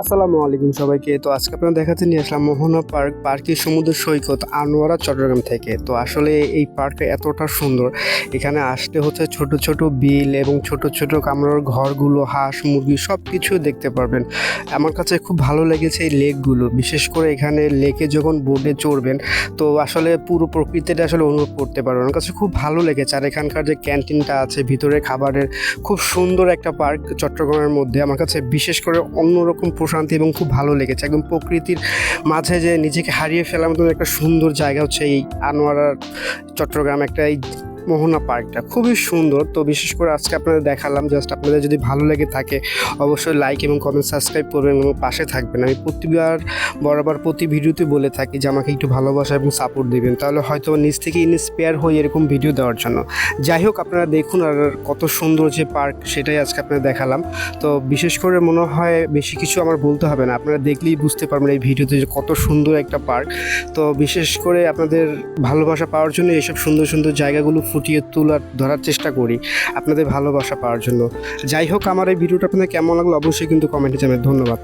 আসসালামু আলাইকুম সবাইকে। তো আজকে আপনারা দেখাতে নিয়ে আসলাম মোহনা পার্ক, পার্কের সমুদ্র সৈকত আনোয়ারা, চট্টগ্রাম থেকে। তো আসলে এই পার্কটা এতটা সুন্দর। এখানে আসতে হচ্ছে ছোট ছোট বিল এবং ছোট ছোট কামড়ার ঘরগুলো, হাঁস, মুরগি সব কিছু দেখতে পারবেন। আমার কাছে খুব ভালো লেগেছে এই লেকগুলো। বিশেষ করে এখানে লেকে যখন বোটে চড়বেন, তো আসলে পুরো প্রকৃতিটা আসলে অনুভব করতে পারবেন। আমার কাছে খুব ভালো লেগেছে। আর এখানকার যে ক্যান্টিনটা আছে, ভিতরে খাবারের খুব সুন্দর একটা পার্ক চট্টগ্রামের মধ্যে। আমার কাছে বিশেষ করে অন্যরকম প্রশান্তি এবং খুব ভালো লেগেছে। একদম প্রকৃতির মাঝে যে নিজেকে হারিয়ে ফেলার মতো একটা সুন্দর জায়গা হচ্ছে এই আনোয়ারার চট্টগ্রাম একটা এই মোহনা পার্কটা। খুবই সুন্দর। তো বিশেষ করে আজকে আপনাদের দেখালাম জাস্ট আপনাদের যদি ভালো লেগে থাকে, অবশ্যই লাইক এবং কমেন্ট সাবস্ক্রাইব করবেন এবং পাশে থাকবেন। আমি প্রতিবার, বরাবর প্রতি ভিডিওতে বলে থাকি যে আমাকে একটু ভালোবাসা এবং সাপোর্ট দিবেন। তাহলে হয়তো নিজ থেকে ইন্সপায়ার হয়ে এরকম ভিডিও দেওয়ার জন্য। যাই হোক, আপনারা দেখুন আর কত সুন্দর যে পার্ক, সেটাই আজকে আপনাদের দেখালাম। তো বিশেষ করে মনে হয় বেশি কিছু আমার বলতে হবে না। আপনারা দেখলেই বুঝতে পারবেন এই ভিডিওতে যে কত সুন্দর একটা পার্ক। তো বিশেষ করে আপনাদের ভালোবাসা পাওয়ার জন্য এইসব সুন্দর সুন্দর জায়গাগুলো ফুটিয়ে তোলার, ধরার চেষ্টা করি, আপনাদের ভালোবাসা পাওয়ার জন্য। যাই হোক, আমার এই ভিডিওটা আপনাদের কেমন লাগল অবশ্যই কিন্তু কমেন্টে জানাবেন। ধন্যবাদ।